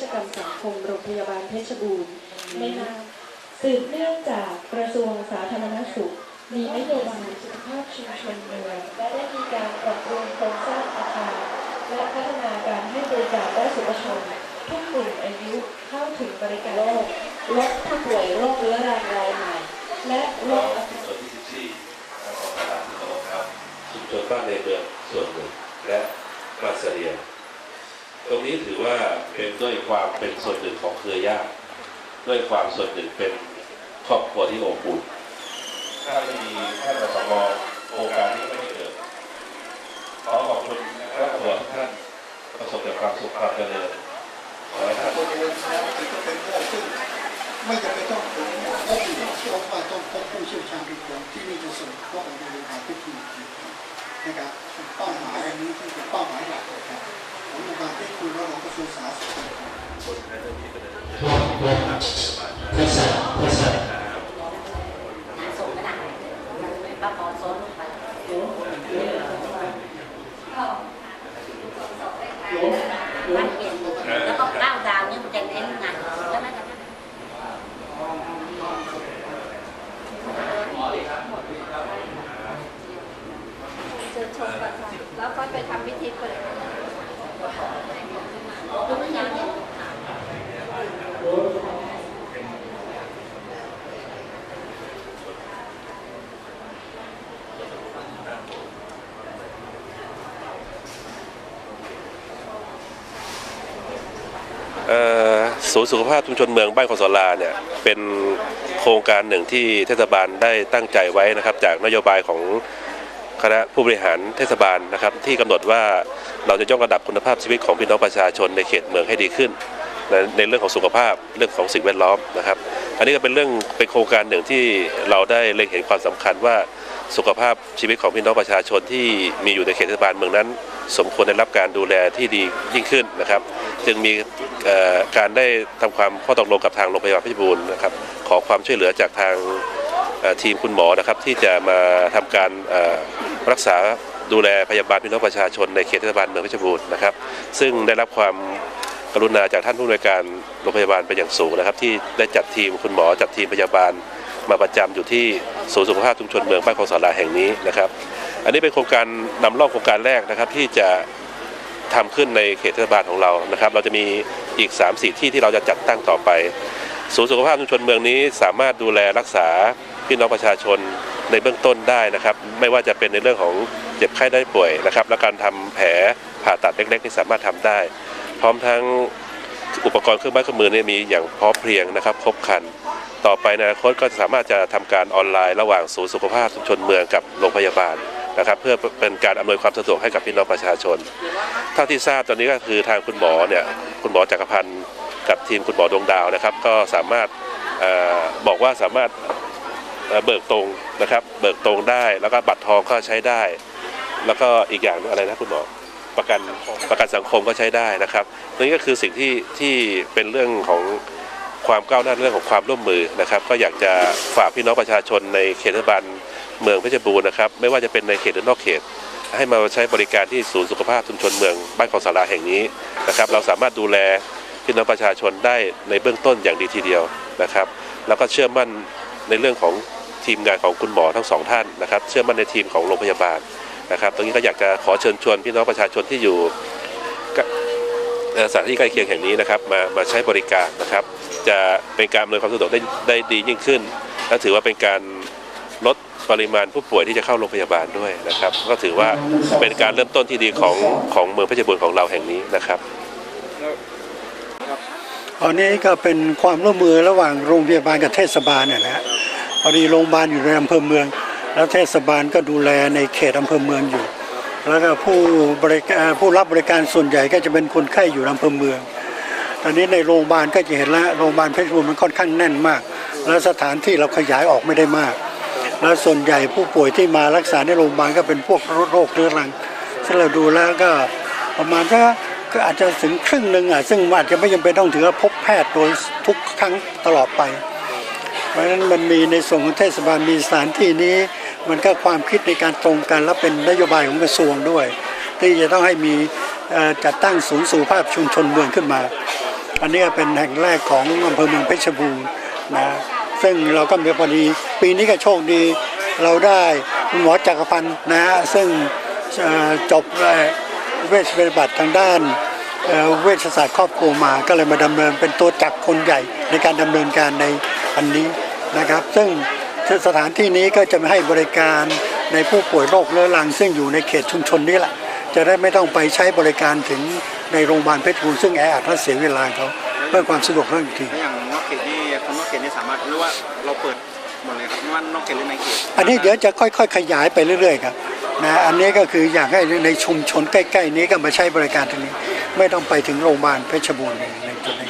ชกรรมสังคมโรงพยาบาลเพชรบูรณ์ในนามสืบเนื่องจากกระทรวงสาธารณสุข มีนโยบายสุขภาพชุมชนเมืองและได้มีการปรับปรุงโครงสร้างอาคารและพัฒนาการให้บริการด้านสุขชนทุกกลุ่มอายุเข้าถึงบริการโรคลดผู้ป่วยโรคเรื้อรังรายใหม่ และโรคส่วน24ทางของตลดที่ตลาดครับชุมชนบ้านในเมืองส่วนหนึ่งและมาเสเรีย ตรงนี้ถือว่าเป็นด้วยความเป็นส่วนหนึ่งของเครือญาติด้วยความส่วนหนึ่งเป็นครอบครัวที่อบอุ่นถ้าไม่มีท่านสมโครงการนี้ก็ไม่เกิดขอขอบคุณครอบครัวทุกท่านประสบแต่ความสุขความเจริญขอให้ท่านบริเวณแล้วมันก็เป็นโรคซึ่งไม่จำเป็นต้องถึงพบอยู่เพราะว่าต้องพบผู้เชี่ยวชาญทุกคนที่นี่จะส่งพวกเราไปดูแลทุกทีนะครับเป้าหมายอันนี้ที่เป็นเป้าหมายหลักนะครับ ของโรงพยาบาลที่คุยระหว่างกระทรวงสาธารณสุขคนไทยเรื่องนี้เป็นเรื่องที่ทางพยาบาลนะครับงานไป้าปอโซนไปบ้านเปลี่ยนแล้วก็ก้าดาวเนี่ยมันจะเน้นงานแล้วมันจะเชิญชมก่อนค่ะแล้วก็ไปทำพิธีเปิด ศูนย์สุขภาพชุมชนเมืองบ้านคอนสลาเนี่ยเป็นโครงการหนึ่งที่เทศบาลได้ตั้งใจไว้นะครับ จากนโยบายของ คณะผู้บริหารเทศบาลนะครับ ที่กำหนดว่าเราจะยกระดับคุณภาพชีวิตของพี่น้องประชาชนในเขตเมืองให้ดีขึ้น ในเรื่องของสุขภาพเรื่องของสิ่งแวดล้อมนะครับ อันนี้ก็เป็นเรื่องเป็นโครงการหนึ่งที่เราได้เล็งเห็นความสำคัญว่าสุขภาพชีวิตของพี่น้องประชาชนที่มีอยู่ในเขตเทศบาลเมืองนั้น สมควรได้รับการดูแลที่ดียิ่งขึ้นนะครับ จึงมีการได้ทำความข้อตกลงกับทางโรงพยาบาลพชรบูรณ์นะครับ ขอความช่วยเหลือจากทางทีมคุณหมอนะครับที่จะมาทำการ รักษาดูแลพยาบาลพี่น้องประชาชนในเขตเทศบาลเมืองเพชรบูรณ์นะครับ ซึ่งได้รับความกรุณาจากท่านผู้อำนวยการโรงพยาบาลเป็นอย่างสูงนะครับ ที่ได้จัดทีมคุณหมอจัดทีมพยาบาลมาประจำอยู่ที่ศูนย์สุขภาพชุมชนเมืองบ้านคลองสาราแห่งนี้นะครับ อันนี้เป็นโครงการนำร่องโครงการแรกนะครับ ที่จะทำขึ้นในเขตเทศบาลของเรานะครับ เราจะมีอีก 3 4 ที่ที่เราจะจัดตั้งต่อไป ศูนย์สุขภาพชุมชนเมืองนี้สามารถดูแลรักษา พี่น้องประชาชนในเบื้องต้นได้นะครับ ไม่ว่าจะเป็นในเรื่องของเจ็บไข้ได้ป่วยนะครับ และการทำแผลผ่าตัดเล็กๆที่สามารถทำได้ พร้อมทั้งอุปกรณ์เครื่องไม้เครื่องมือเนี่ยมีอย่างพร้อมเพรียงนะครับ ครบครัน ต่อไปในอนาคตก็สามารถจะทำการออนไลน์ระหว่างศูนย์สุขภาพชุมชนเมืองกับโรงพยาบาลนะครับ เพื่อเป็นการอำนวยความสะดวกให้กับพี่น้องประชาชนเท่าที่ทราบตอนนี้ก็คือทางคุณหมอเนี่ยคุณหมอจักรพันธ์กับทีมคุณหมอดวงดาวนะครับ ก็สามารถออบอกว่าสามารถ เอ่อเบิกตรงนะครับ เบิกตรงได้ แล้วก็บัตรทองก็ใช้ได้ แล้วก็อีกอย่างอะไรนะคุณหมอประกันประกันสังคมก็ใช้ได้นะครับนี่ก็คือสิ่งที่ที่เป็นเรื่องของความก้าวหน้าเรื่องของความร่วมมือนะครับ ก็อยากจะฝากพี่น้องประชาชนในเขตเทศบาลเมืองเพชรบูรณ์นะครับ ไม่ว่าจะเป็นในเขตหรือนอกเขต ให้มาใช้บริการที่ศูนย์สุขภาพชุมชนเมืองบ้านของสาราแห่งนี้นะครับ เราสามารถดูแลพี่น้องประชาชนได้ในเบื้องต้นอย่างดีทีเดียวนะครับ แล้วก็เชื่อมั่นในเรื่องของ ทีมงานของคุณหมอทั้งสองท่านนะครับเชื่อมั่นในทีมของโรงพยาบาลนะครับตรงนี้ก็อยากจะขอเชิญชวนพี่น้องประชาชนที่อยู่สถานที่ใกล้เคียงแห่งนี้นะครับมามาใช้บริการนะครับ จะเป็นการอำนวยความสะดวกได้ได้ดียิ่งขึ้น และถือว่าเป็นการลดปริมาณผู้ป่วยที่จะเข้าโรงพยาบาลด้วยนะครับ ก็ถือว่าเป็นการเริ่มต้นที่ดีของของเมืองเพชรบูรณ์ของเราแห่งนี้นะครับตอนนี้ก็เป็นความร่วมมือระหว่างโรงพยาบาลกับเทศบาลเนี่ยนะฮะ พอดีโรงพยาบาลอยู่ในอำเภอเมือง แล้วเทศบาลก็ดูแลในเขตอำเภอเมืองอยู่ แล้วก็ผู้บริการผู้รับบริการส่วนใหญ่ก็จะเป็นคนไข้อยู่ในอำเภอเมือง ตอนนี้ในโรงพยาบาลก็จะเห็นแล้วโรงพยาบาลเพชรบูรณ์มันค่อนข้างแน่นมาก แล้วสถานที่เราขยายออกไม่ได้มาก แล้วส่วนใหญ่ผู้ป่วยที่มารักษาในโรงพยาบาลก็เป็นพวกโรคเรื้อรังซึ่งเราดูแล้วก็ประมาณก็ก็อาจจะถึงครึ่งหนึ่งอะซึ่งอาจจะไม่จำเป็นต้องถึงกับพบแพทย์โดยทุกครั้งตลอดไป เพราะฉะนั้นมันมีในส่วนของเทศบาลมีสถานที่นี้ มันก็ความคิดในการตรงกันและเป็นนโยบายของกระทรวงด้วย ที่จะต้องให้มีจัดตั้งศูนย์สุขภาพชุมชนเมืองขึ้นมา อันนี้เป็นแห่งแรกของอำเภอเมืองเพชรบูรณ์นะซึ่งเราก็มีพอดีปีนี้ก็โชคดีเราได้คุณหมอจักรพันธ์นะฮะซึ่งจบเอ่อเวชปฏิบัติทางด้านเวชศาสตร์ครอบครัวมา ก็เลยมาดำเนินเป็นตัวจักรคนใหญ่ในการดำเนินการใน อันนี้นะครับ ซึ่งสถานที่นี้ก็จะมาให้บริการในผู้ป่วยโรคเรื้อรัง ซึ่งอยู่ในเขตชุมชนนี้แหละ จะได้ไม่ต้องไปใช้บริการถึงในโรงพยาบาลเพชรบูรณ์ซึ่งแออัดและเสียเวลาเขาเพื่อความสะดวกเพิ่มทีอย่างนอกเขตนี่คนนอกเขตนี่สามารถหรือว่าเราเปิดหมดเลยครับไม่ว่านอกเขตหรือในเขตอันนี้เดี๋ยวจะค่อย ๆ ขยายไปเรื่อย ๆ ครับนะอันนี้ก็คืออยากให้ในชุมชนใกล้ ๆ นี้ก็มาใช้บริการตรงนี้ ไม่ต้องไปถึงโรงพยาบาลเพชรบูรณ์ในจุดนี้